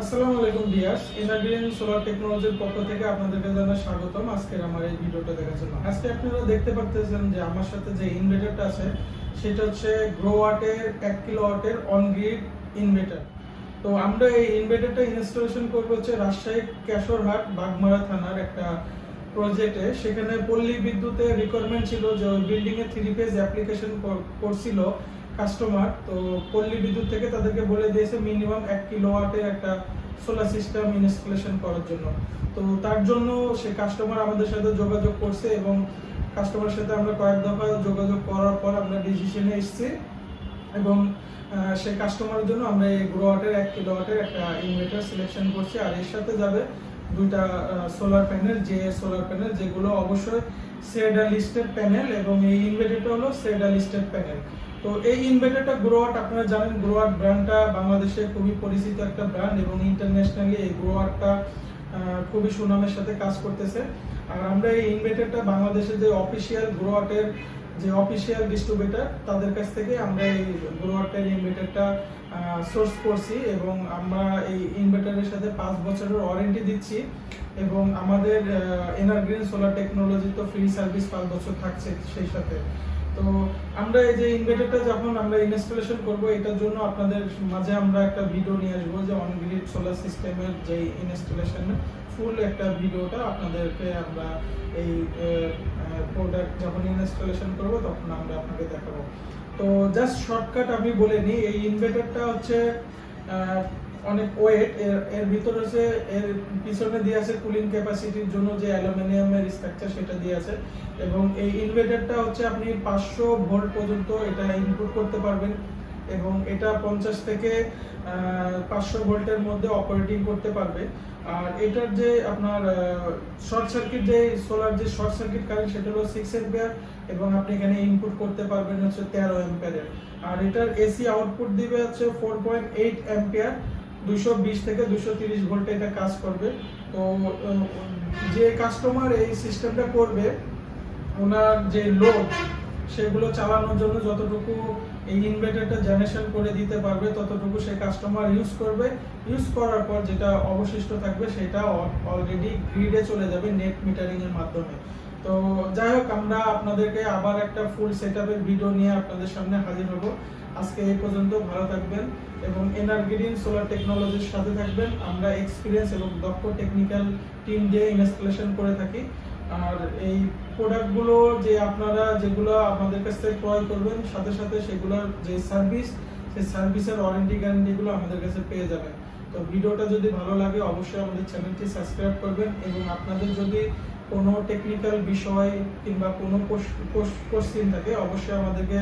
আসসালামু আলাইকুম বিয়াস এনার্জিন সোলার টেকনোলজির পক্ষ থেকে আপনাদেরকে জানাই স্বাগতম। আজকের আমার এই ভিডিওটা দেখার জন্য। আজকে আপনারা দেখতে পাচ্ছেন যে আমার সাথে যে ইনভার্টারটা আছে, সেটা হচ্ছে গ্রো ওয়াটের এক কিলো ওয়াটের অন গ্রিড ইনভার্টার তো আমরা এই ইনভার্টারটা ইনস্টলেশন করব হচ্ছে রাজশাহী কেশরহাট বাগমারা থানার একটা প্রজেক্টে সেখানে পল্লী বিদ্যুতের রিকোয়ারমেন্ট ছিল যে বিল্ডিং এ থ্রি ফেজ অ্যাপ্লিকেশন করছিল। কাস্টমার তো পল্লী বিদ্যুৎ থেকে তাদেরকে বলে দিয়েছে মিনিমাম এক কিলো কিলোওয়াটের একটা সোলার সিস্টেম ইনস্টলেশন করার জন্য। তো তার জন্য সে কাস্টমার আমাদের সাথে যোগাযোগ করছে এবং কাস্টমারের সাথে আমরা কয়েক দফা যোগাযোগ করার পর আমরা ডিসিশনে এসেছি এবং সে কাস্টমারের জন্য আমরা এই গ্রোয়াটের এক কিলো কিলোওয়াটের একটা ইনভার্টার সিলেকশন করছি আর এর সাথে যাবে দুইটা সোলার প্যানেল যে সোলার প্যানেল যেগুলো অবশ্যই সেডা লিস্টেড প্যানেল এবং এই ইনভার্টারটা হলো সেডা লিস্টেড প্যানেল তো এই ইনভার্টারটা গ্রোয়াট আপনারা জানেন গ্রোয়াট ব্র্যান্ডটা বাংলাদেশে খুবই পরিচিত একটা ব্র্যান্ড এবং ইন্টারন্যাশনালি এই গ্রোয়াটটা খুবই সুনামের সাথে কাজ করতেছে। আর আমরা এই ইনভার্টারটা বাংলাদেশের যে অফিসিয়াল গ্রোয়াটের যে অফিসিয়াল ডিস্ট্রিবিউটর তাদের কাছ থেকে আমরা এই গ্রোয়াটের ইনভার্টারটা সোর্স করছি এবং আমরা এই ইনভার্টারের সাথে পাঁচ বছরের ওয়ারেন্টি দিচ্ছি এবং আমাদের এনার্গ্রিন সোলার টেকনোলজি তো ফ্রি সার্ভিস পাঁচ বছর থাকছে সেই সাথে। তো আমরা এই যে ইনভার্টারটা যখন আমরা ইনস্টলেশন করব, এটার জন্য আপনাদের মাঝে আমরা একটা ভিডিও নিয়ে আসব যে অন গ্রিড সোলার সিস্টেমের যে ইনস্টলেশন ফুল একটা ভিডিওটা আপনাদেরকে আমরা এই প্রোডাক্ট যখন ইনস্টলেশন করব, তখন আমরা আপনাকে দেখাবো। তো জাস্ট শর্টকাট আমি বলে নিই, এই ইনভার্টারটা হচ্ছে অনেক ওয়েট এর এর ভিতরে আছে এর পিছনে দিয়ে আছে কুলিং ক্যাপাসিটির জন্য যে অ্যালুমিনিয়ামের স্ট্রাকচার সেটা দিয়ে আছে। এবং এই ইনভার্টারটা হচ্ছে আপনি পাঁচশো ভোল্ট পর্যন্ত এটা ইনপুট করতে পারবেন। এবং এটা পঞ্চাশ থেকে পাঁচশো ভোল্টের মধ্যে অপারেটিং করতে পারবে। আর এটার যে আপনার শর্ট সার্কিট যে সোলার যে শর্ট সার্কিট কারেন্ট সেটা হলো সিক্স এম্পিয়ার এবং আপনি এখানে ইনপুট করতে পারবেন হচ্ছে তেরো এম্পিয়ারের আর এটার এসি আউটপুট দিবে হচ্ছে ফোর পয়েন্ট এইট এম্পিয়ার দুশো থেকে দুশো তিরিশ ভোল্টে এটা কাজ করবে। তো যে কাস্টমার এই সিস্টেমটা করবে, ওনার যে লোড সেগুলো চালানোর জন্য যতটুকু এই ইনভার্টারটা জেনারেশন করে দিতে পারবে, ততটুকু সেই কাস্টমার ইউজ করবে। ইউজ করার পর যেটা অবশিষ্ট থাকবে, সেটা অলরেডি গ্রিডে চলে যাবে নেট মিটারিং এর মাধ্যমে। তো যাই হোক, আমরা আপনাদেরকে আবার একটা ফুল সেটআপের ভিডিও নিয়ে আপনাদের সামনে হাজির হব। আজকে এই পর্যন্ত ভালো থাকবেন এবং এনার্গিডিন সোলার টেকনোলজির সাথে থাকবেন। আমরা এক্সপিরিয়েন্স এবং দক্ষ টেকনিক্যাল টিম দিয়ে ইনস্টলেশন করে থাকি। আর এই প্রোডাক্টগুলো যে আপনারা যেগুলো আমাদের কাছ থেকে ক্রয় করবেন, সাথে সাথে সেগুলোর যে সার্ভিস সেই সার্ভিসের ওয়ারেন্টি গ্যারান্টিগুলো আমাদের কাছে পেয়ে যাবেন। তো ভিডিওটা যদি ভালো লাগে, অবশ্যই আমাদের চ্যানেলটি সাবস্ক্রাইব করবেন এবং আপনাদের যদি কোনো টেকনিক্যাল বিষয় কিংবা কোনো কোশ্চিন থাকে, অবশ্যই আমাদেরকে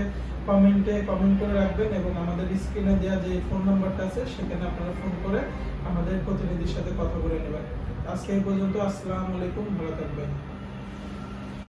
কমেন্টে কমেন্ট করে রাখবেন এবং আমাদের স্ক্রিনে দেওয়া যে ফোন নাম্বারটা আছে, সেখানে আপনারা ফোন করে আমাদের প্রতিনিধির সাথে কথা বলে নেবেন। আজকে এই পর্যন্ত, আসসালামু আলাইকুম, ভালো থাকবেন।